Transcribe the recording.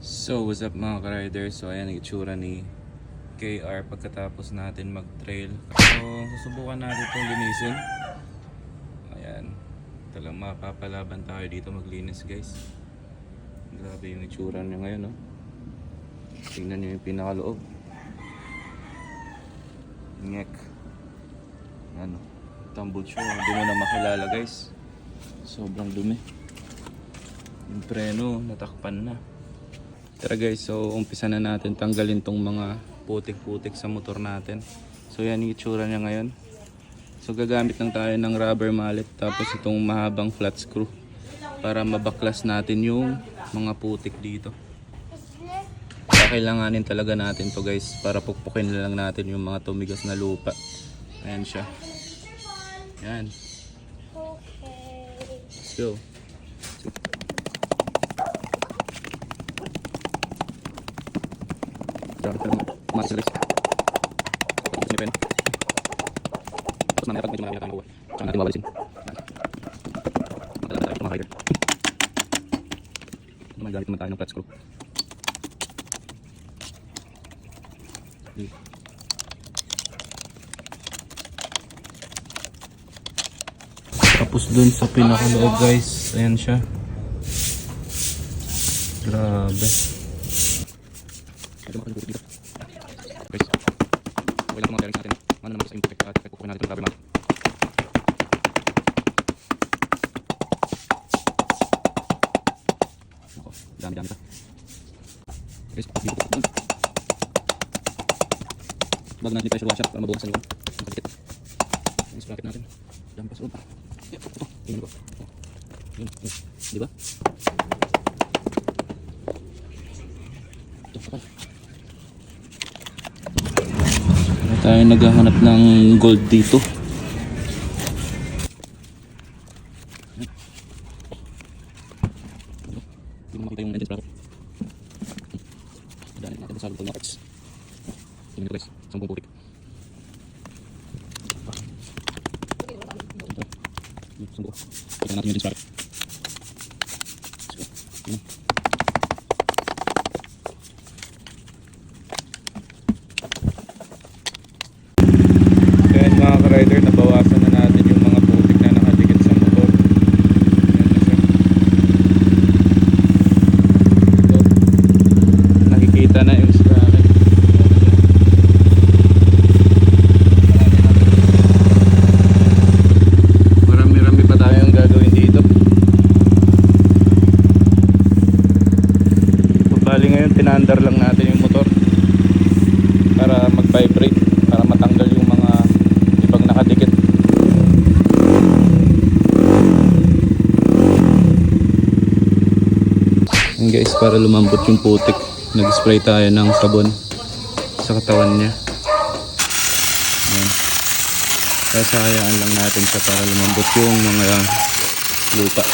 So, what's up mga ka-rider? So, ayan ang itsura ni KR pagkatapos natin mag-trail. So, susubukan natin itong linisin. Ayan. Talagang mapapalaban tayo dito maglinis guys. Grabe yung itsura niya ngayon, no? Tingnan niyo yung pinakaloob. Ngek. Ano? Tumbled siya. Hindi mo na makilala guys. Sobrang dumi. Yung preno, natakpan na. Tara guys, so umpisa na natin tanggalin tong mga putik-putik sa motor natin. So yan yung itsura niya ngayon. So gagamit lang tayo ng rubber mallet tapos itong mahabang flat screw para mabaklas natin yung mga putik dito. Kakailanganin talaga natin to guys para pukpukin na lang natin yung mga tumigas na lupa. Ayan siya. Yan. Okay. Let's go. Grabe talaga. Master guys. Tapos ni Pen. Tapos mamaya pag medyo marami na tayong nakuha. Tsaka natin wawalisin. Yan. Magdala tayo mga rider. Naman gamit naman tayo. Tapos dun sa pinakaloob guys, ayan siya. Grabe. Ito mga dito. Guys, okay lang mga bearings natin. Ano naman sa impact at kukuha natin yung rubber mat. Ako, dami-dami pa. Guys, dito po. Bago natin yung pressure washer para mabukasan yung kadikit. Yung sprocket natin. Dami pa sa loob. Ito. Tingnan ko. Yun, yun. Di ba? Ito, kapal. Na tayo naghahanap ng gold dito. Mo makita yung engine sprocket. Daanin natin sa loob ng parts. Tingnan ko guys, sampung putik. Ito. Yung sumbo. Tingnan natin yung engine sprocket. Let's go. Yun. Kaya mga ka-rider, nabawasan na natin yung mga putik na nakadikit sa motor. Ayan na siya. Ito. Nakikita na yung sprocket. Marami-rami pa tayong gagawin dito. Bali ngayon, pinaandar lang natin yung motor para mag-vibrate, para matanggal yung mga ibang nakadikit. Yan guys, para lumambot yung putik, nag-spray tayo ng sabon sa katawan niya. Yan. Kaya sayaan lang natin siya para lumambot yung mga lupa.